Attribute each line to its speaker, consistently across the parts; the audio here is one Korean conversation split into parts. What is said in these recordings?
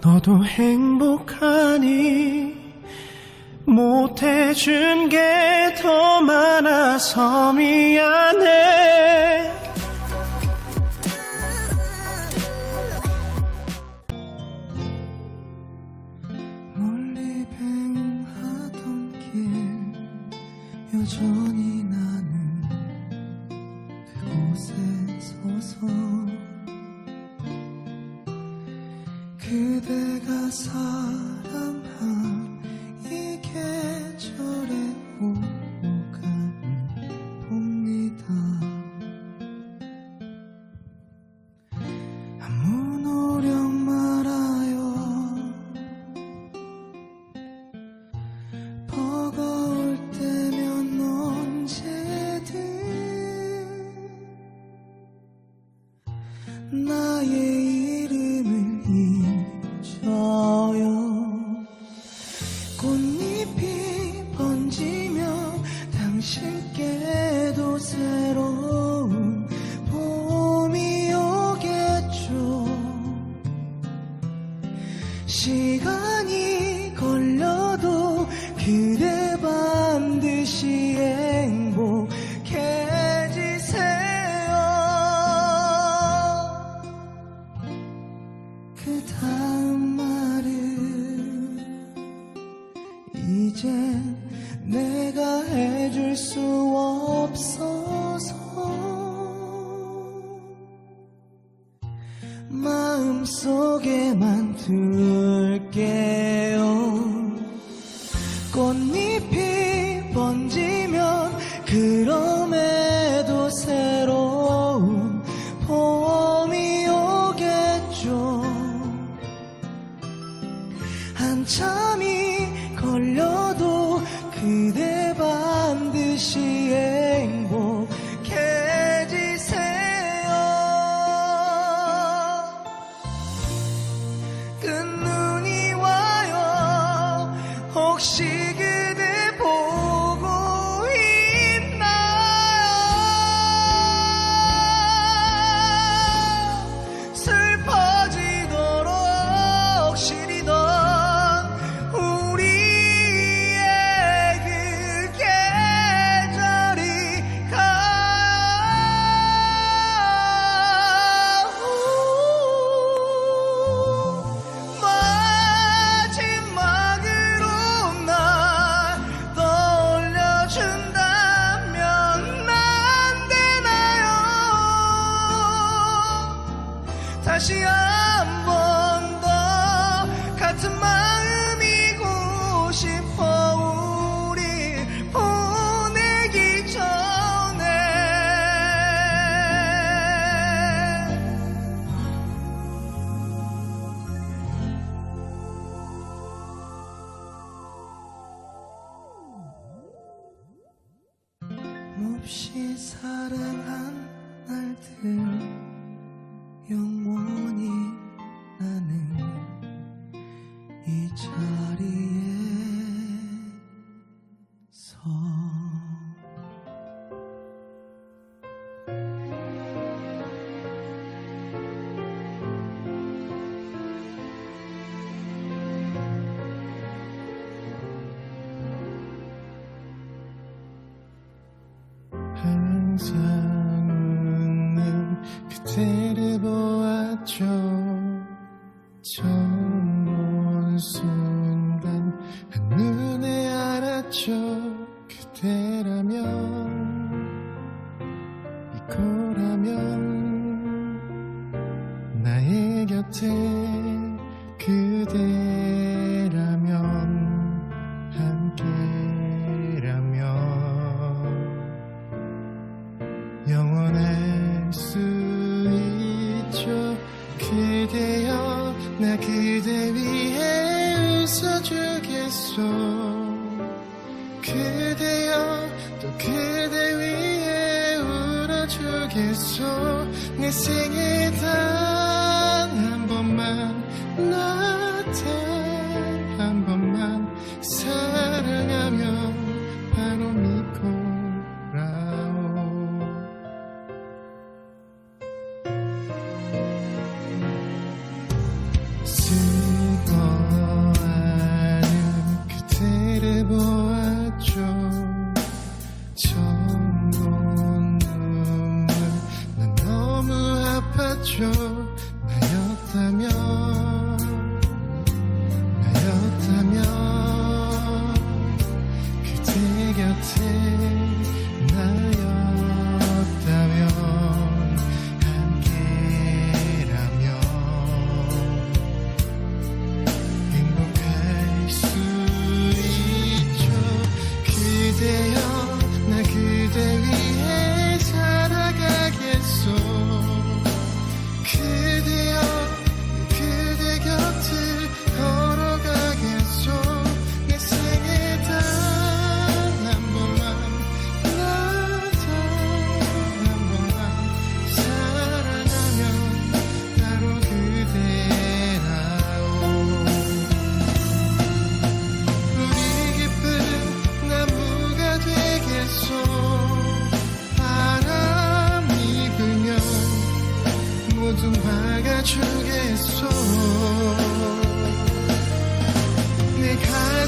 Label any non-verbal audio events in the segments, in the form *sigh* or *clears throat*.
Speaker 1: 너도 행복하니 못해준 게 더 많아서 미안해. 이제 내가 해줄 수 없어서 마음속에만 둘게.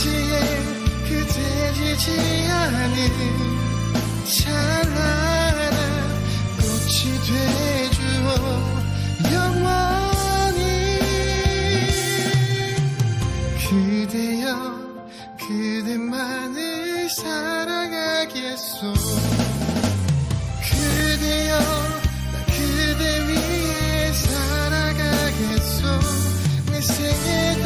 Speaker 1: 가지에 그대
Speaker 2: 지지 않은 찬란한 꽃이 돼주어 영원히 그대여 그대만을 사랑하겠소. 그대여 나 그대 위해 살아가겠소. 내 생에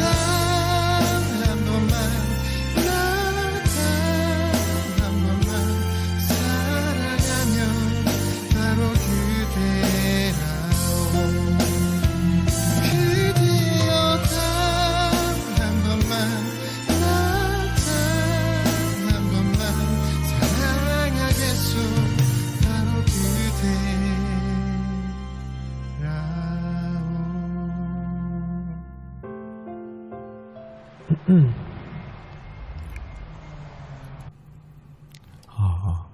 Speaker 3: 아,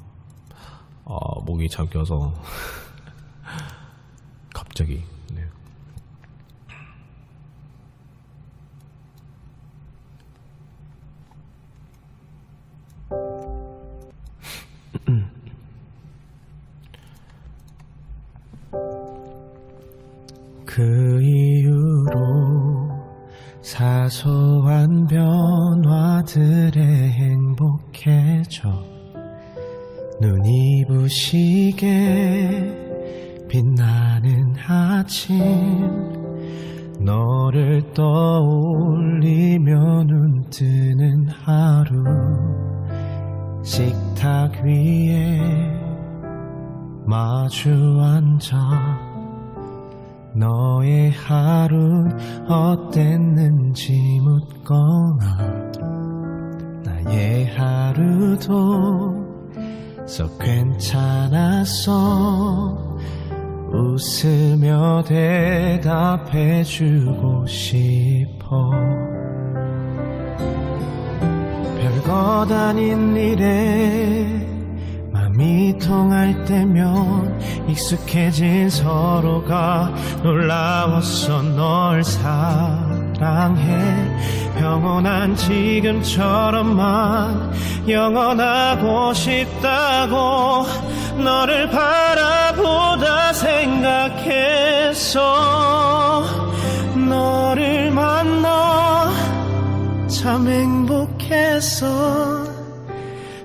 Speaker 3: 아, 목이 잠겨서 *laughs* 갑자기 눈이 부시게 빛나는 아침 너를 떠올리며 눈 뜨는 하루 식탁 위에 마주 앉아 너의 하루 어땠는지 묻거나 나의 하루도 썩 괜찮았어 웃으며 대답해주고 싶어. 별것 아닌 일에 맘이 통할 때면 익숙해진 서로가 놀라웠어 널 사랑 해. 영원한 지금처럼만 영원하고 싶다고 너를 바라보다 생각했어. 너를 만나 참 행복했어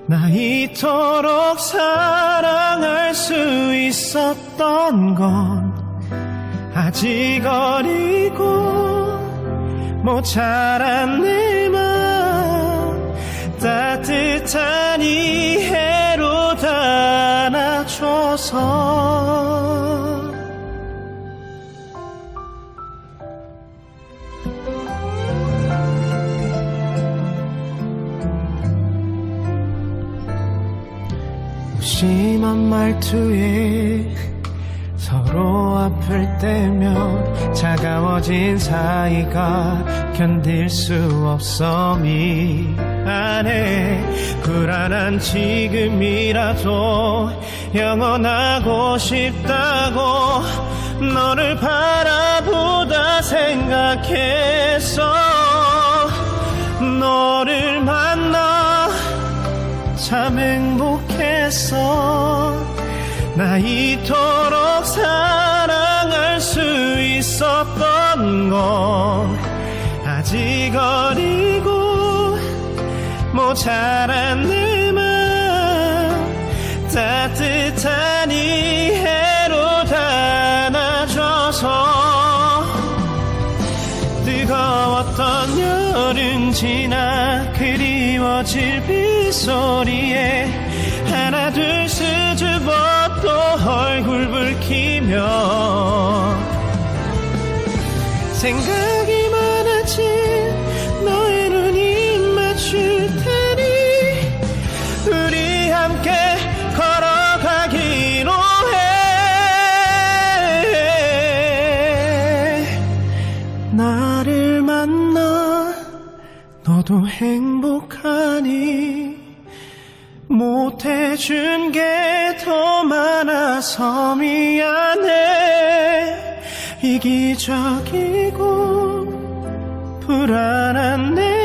Speaker 3: 나 이토록 사랑할 수 있었던 건 아직 어리고 모자란 내 마음 따뜻한 이해로 담아줘서. 무심한 말투에 서로 아플 때면 차가워진 사이가 견딜 수 없어 미안해 불안한 지금이라도 영원하고 싶다고 너를 바라보다 생각했어. 너를 만나 참 행복했어 나 이토록 사랑할 수 있었던 건 아직 어리고 모자란 내맘 따뜻한 이해로 담아줘서 뜨거웠던 여름 지나 그리워질 빗소리에 얼굴 붉히며 생각이 많아진 너의 눈이 맞출 테니 우리 함께 걸어가기로 해. 나를 만나 너도 행복하니 못해준 게 더 많아서 미안해 이기적이고 불안한 내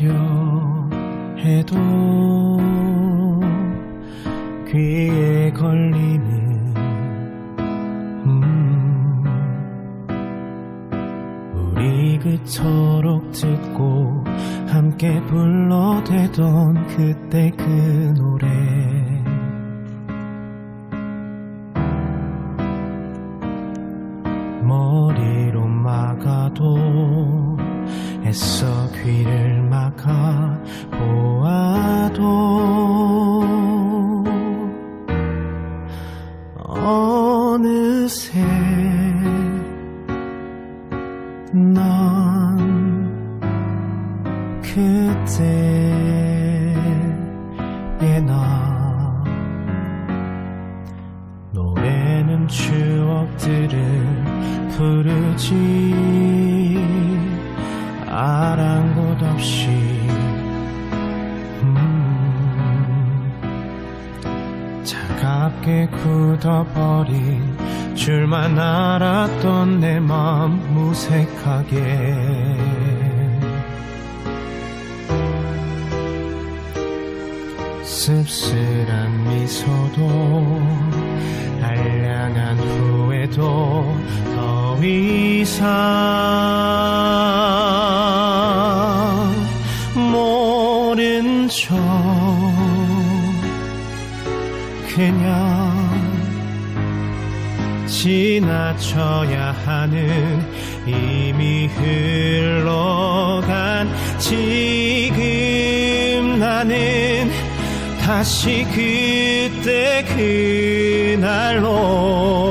Speaker 3: 하려 해도 귀에 걸리는 음, 우리 그토록 듣고 함께 불러대던 그때 그 노래 더 이상 모른 척 그냥 지나쳐야 하는 이미 흘러간 지금 나는 다시 그때 그날로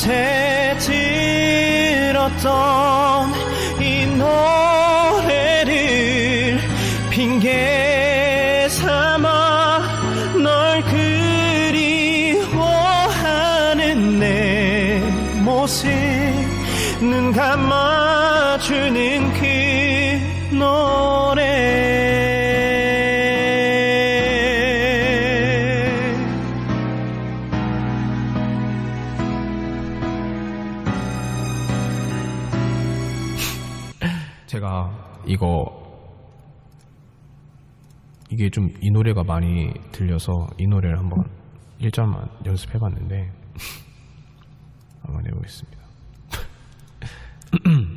Speaker 3: 밤새 들었던
Speaker 4: 좀 이 노래가 많이 들려서 이 노래를 한번 1절만 연습해봤는데 한번 해보겠습니다. *laughs*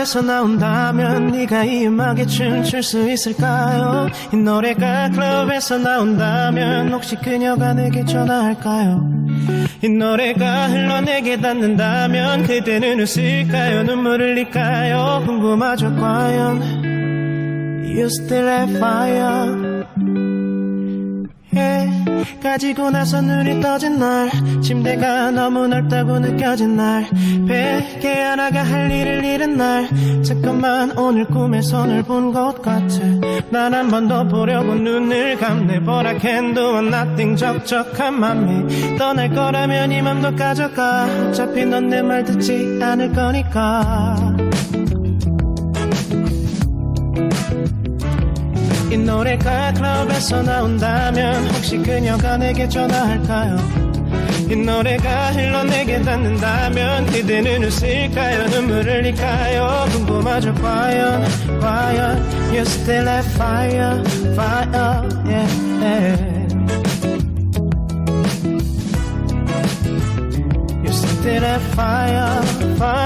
Speaker 3: 클럽에서 나온다면 네가 이 음악에 춤출 수 있을까요? 이 노래가 클럽에서 나온다면 혹시 그녀가 내게 전화할까요? 이 노래가 흘러 내게 닿는다면 그대는 웃을까요? 눈물을 흘릴까요? 궁금하죠 과연 You still have fire 해 가지고 나서 눈이 떠진 날 침대가 너무 넓다고 느껴진 날 베개 하나가 할 일을 잃은 날 잠깐만 오늘 꿈에 손을 본 것 같아. 난 한 번 더 보려고 눈을 감네. But I can nothing. 적적한 맘이 떠날 거라면 이 맘도 가져가. 어차피 넌 내 말 듣지 않을 거니까 이 노래가 클럽에서 나온다면 혹시 그녀가 내게 전화할까요? 이 노래가 흘러 내게 닿는다면 그대는 웃을까요? 눈물을 흘릴까요? 궁금하죠 과연 과연 You still have fire fire yeah You still have fire fire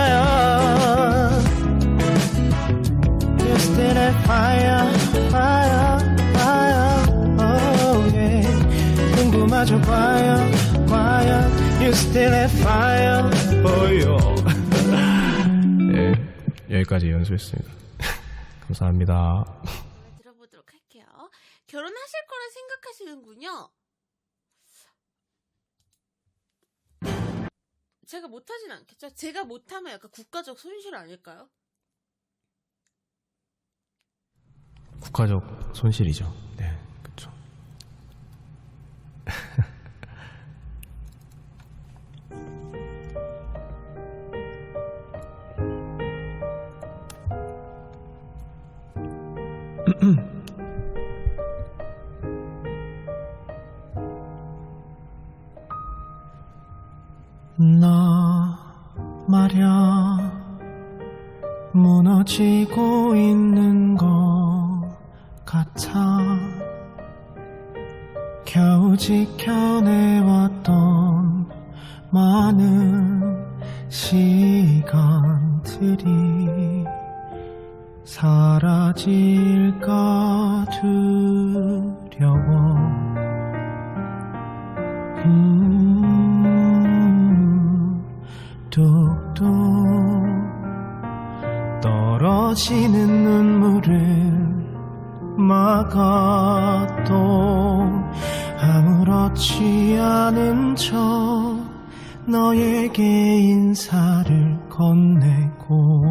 Speaker 3: still have fire, oh yeah.
Speaker 4: 네, 여기까지 연습했습니다. 감사합니다.
Speaker 5: 들어보도록 할게요. 결혼하실 거라 생각하시는군요. 제가 못하진 않겠죠? 제가 못하면 약간 국가적 손실 아닐까요?
Speaker 4: 국가적 손실이죠. 네, 그렇죠. *laughs* *clears throat*
Speaker 3: 너 말야 무너지고 있는 것 같아. 겨우 지켜내 막아도 아무렇지 않은 척 너에게 인사를 건네고.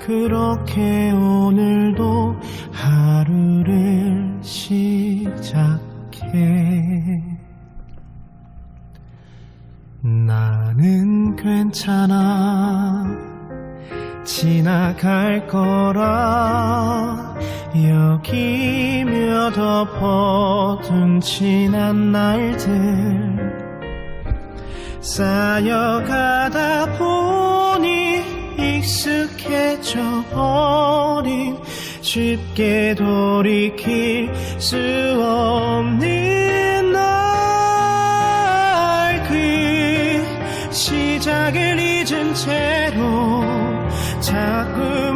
Speaker 3: 그렇게 오늘도 하루를 시작해. 나는 괜찮아 지나갈 거라. 여기며 덮어둔 지난 날들 쌓여가다 보니 익숙해져 버린 쉽게 돌이킬 수 없는 날 그 시작을 잊은 채로 자꾸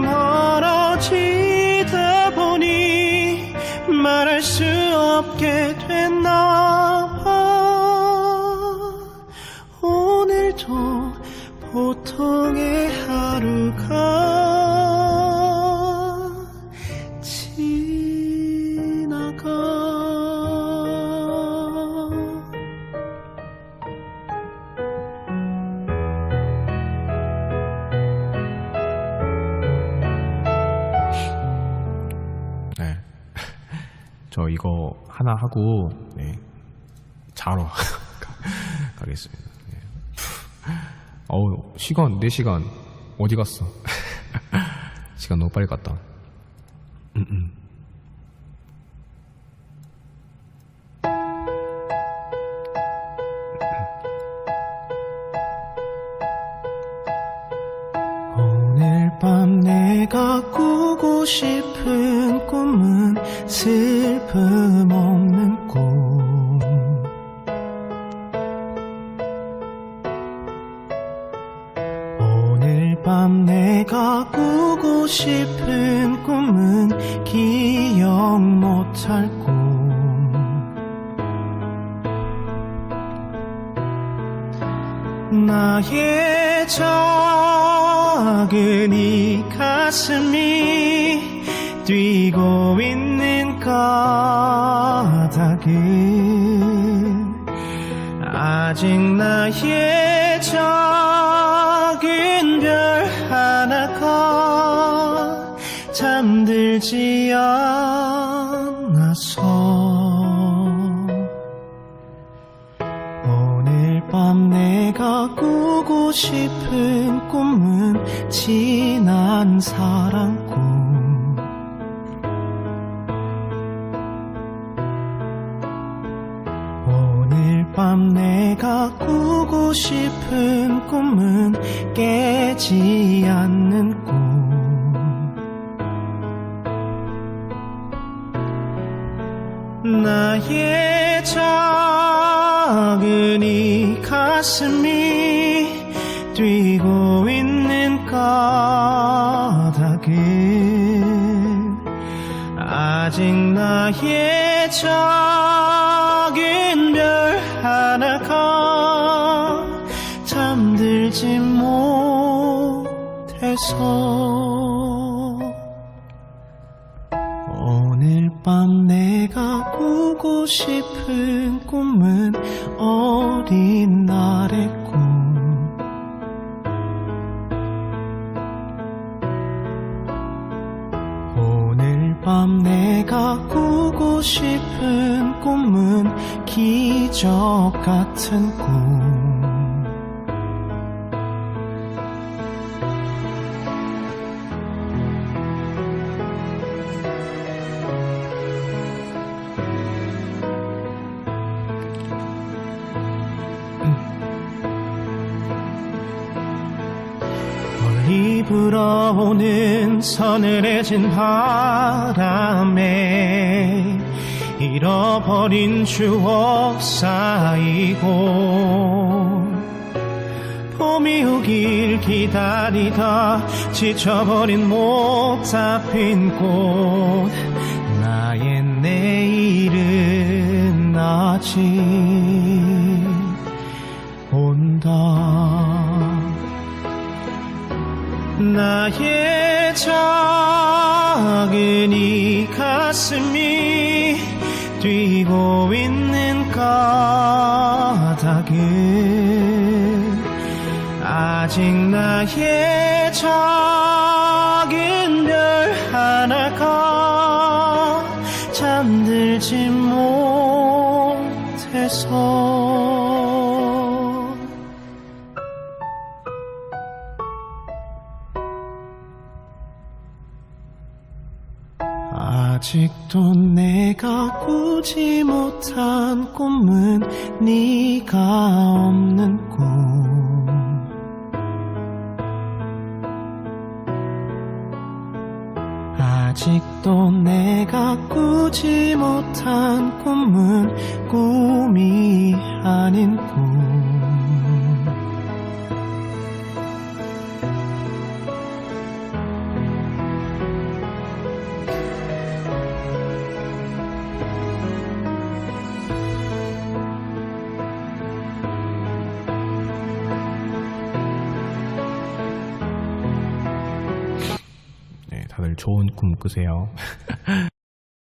Speaker 3: 하나
Speaker 4: 하고 네 자러 가- *laughs* 가겠습니다. 네. 어우 시간 4 시간 어디 갔어? *laughs* 시간 너무 빨리 갔다.
Speaker 3: 나의 작은 이 가슴이 뛰고 있는 까닭은 아직 나의 작은 별 하나가 잠들지 않아 싶은 꿈은 지난 사랑 꿈 오늘 밤 내가 꾸고 싶은 꿈은 깨지 않는 꿈. 나의 작은 이 가슴이 뛰고 있는 까닭은 아직 나의 작은 별 하나가 잠들지 못해서 오늘 밤 내가 꾸고 싶 밤 내가 꾸고 싶은 꿈은 기적 같은 꿈 서늘해진 바람에 잃어버린 추억 쌓이고 봄이 오길 기다리다 지쳐버린 못 잡힌 꽃 나의 내일은 아직 온다. 나의 작은 이 가슴이 뛰고 있는 까닭은 아직 나의 작 아직도 내가 꾸지 못한 꿈은 네가 없는 꿈. 아직도 내가 꾸지 못한 꿈은 꿈이 아닌 꿈
Speaker 4: 꿈 꾸세요.